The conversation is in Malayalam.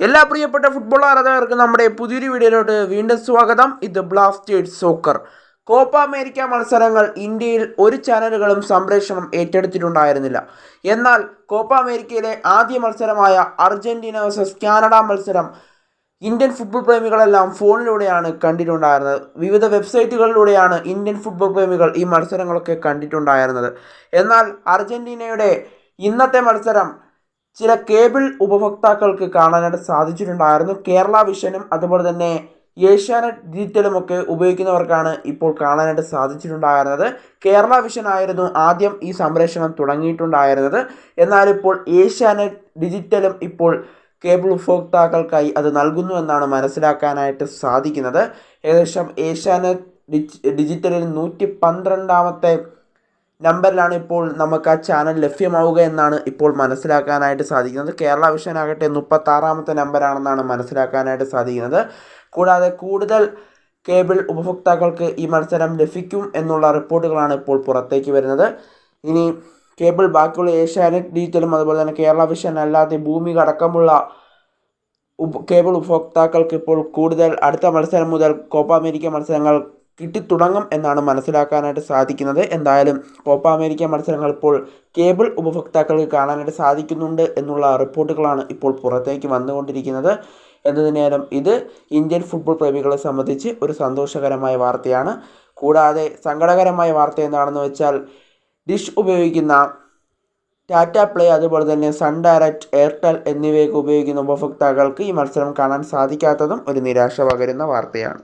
എല്ലാ പ്രിയപ്പെട്ട ഫുട്ബോൾ ആരാധകർക്കും നമ്മുടെ പുതിയൊരു വീഡിയോയിലോട്ട് വീണ്ടും സ്വാഗതം. ഇത് ബ്ലാസ്റ്റേഴ്സ് സോക്കർ കോപ്പ അമേരിക്ക മത്സരങ്ങൾ ഇന്ത്യയിൽ ഒരു ചാനലുകളും സംപ്രേഷണം ഏറ്റെടുത്തിട്ടുണ്ടായിരുന്നില്ല. എന്നാൽ കോപ്പ അമേരിക്കയിലെ ആദ്യ മത്സരമായ അർജന്റീന വേഴ്സസ് കാനഡ മത്സരം ഇന്ത്യൻ ഫുട്ബോൾ പ്രേമികളെല്ലാം ഫോണിലൂടെയാണ് കണ്ടിട്ടുണ്ടായിരുന്നത്. വിവിധ വെബ്സൈറ്റുകളിലൂടെയാണ് ഇന്ത്യൻ ഫുട്ബോൾ പ്രേമികൾ ഈ മത്സരങ്ങളൊക്കെ കണ്ടിട്ടുണ്ടായിരുന്നത്. എന്നാൽ അർജന്റീനയുടെ ഇന്നത്തെ മത്സരം ചില കേബിൾ ഉപഭോക്താക്കൾക്ക് കാണാനായിട്ട് സാധിച്ചിട്ടുണ്ടായിരുന്നു. കേരള വിഷനും അതുപോലെ തന്നെ ഏഷ്യാനെറ്റ് ഡിജിറ്റലും ഒക്കെ ഉപയോഗിക്കുന്നവർക്കാണ് ഇപ്പോൾ കാണാനായിട്ട് സാധിച്ചിട്ടുണ്ടായിരുന്നത്. കേരള വിഷൻ ആയിരുന്നു ആദ്യം ഈ സംപ്രേഷണം തുടങ്ങിയിട്ടുണ്ടായിരുന്നത്. എന്നാൽ ഇപ്പോൾ ഏഷ്യാനെറ്റ് ഡിജിറ്റലും ഇപ്പോൾ കേബിൾ ഉപഭോക്താക്കൾക്കായി അത് നൽകുന്നു എന്നാണ് മനസ്സിലാക്കാനായിട്ട് സാധിക്കുന്നത്. ഏകദേശം ഏഷ്യാനെറ്റ് ഡിജി ഡിജിറ്റലിൽ നൂറ്റി പന്ത്രണ്ടാമത്തെ നമ്പറിലാണ് ഇപ്പോൾ നമുക്ക് ആ ചാനൽ ലഭ്യമാവുക എന്നാണ് ഇപ്പോൾ മനസ്സിലാക്കാനായിട്ട് സാധിക്കുന്നത്. കേരള വിഷൻ ആകട്ടെ മുപ്പത്താറാമത്തെ നമ്പറാണെന്നാണ് മനസ്സിലാക്കാനായിട്ട് സാധിക്കുന്നത്. കൂടാതെ കൂടുതൽ കേബിൾ ഉപഭോക്താക്കൾക്ക് ഈ മത്സരം ലഭിക്കും എന്നുള്ള റിപ്പോർട്ടുകളാണ് ഇപ്പോൾ പുറത്തേക്ക് വരുന്നത്. ഇനി കേബിൾ ബാക്കിയുള്ള ഏഷ്യാനെറ്റ് ഡിജിറ്റലും അതുപോലെ തന്നെ കേരള വിഷൻ അല്ലാതെ ഭൂമി അടക്കമുള്ള കേബിൾ ഉപഭോക്താക്കൾക്ക് ഇപ്പോൾ കൂടുതൽ അടുത്ത മത്സരം മുതൽ കോപ്പ അമേരിക്ക മത്സരങ്ങൾ കിട്ടിത്തുടങ്ങും എന്നാണ് മനസ്സിലാക്കാനായിട്ട് സാധിക്കുന്നത്. എന്തായാലും കോപ്പ അമേരിക്ക മത്സരങ്ങൾ ഇപ്പോൾ കേബിൾ ഉപഭോക്താക്കൾക്ക് കാണാനായിട്ട് സാധിക്കുന്നുണ്ട് എന്നുള്ള റിപ്പോർട്ടുകളാണ് ഇപ്പോൾ പുറത്തേക്ക് വന്നുകൊണ്ടിരിക്കുന്നത്. എന്നതിനേരം ഇത് ഇന്ത്യൻ ഫുട്ബോൾ പ്രേമികളെ സംബന്ധിച്ച് ഒരു സന്തോഷകരമായ വാർത്തയാണ്. കൂടാതെ സങ്കടകരമായ വാർത്ത എന്താണെന്ന് വെച്ചാൽ ഡിഷ് ഉപയോഗിക്കുന്ന ടാറ്റ പ്ലേ അതുപോലെ തന്നെ സൺ ഡയറക്റ്റ് എയർടെൽ എന്നിവയൊക്കെ ഉപയോഗിക്കുന്ന ഉപഭോക്താക്കൾക്ക് ഈ മത്സരം കാണാൻ സാധിക്കാത്തതും ഒരു നിരാശ പകരുന്ന വാർത്തയാണ്.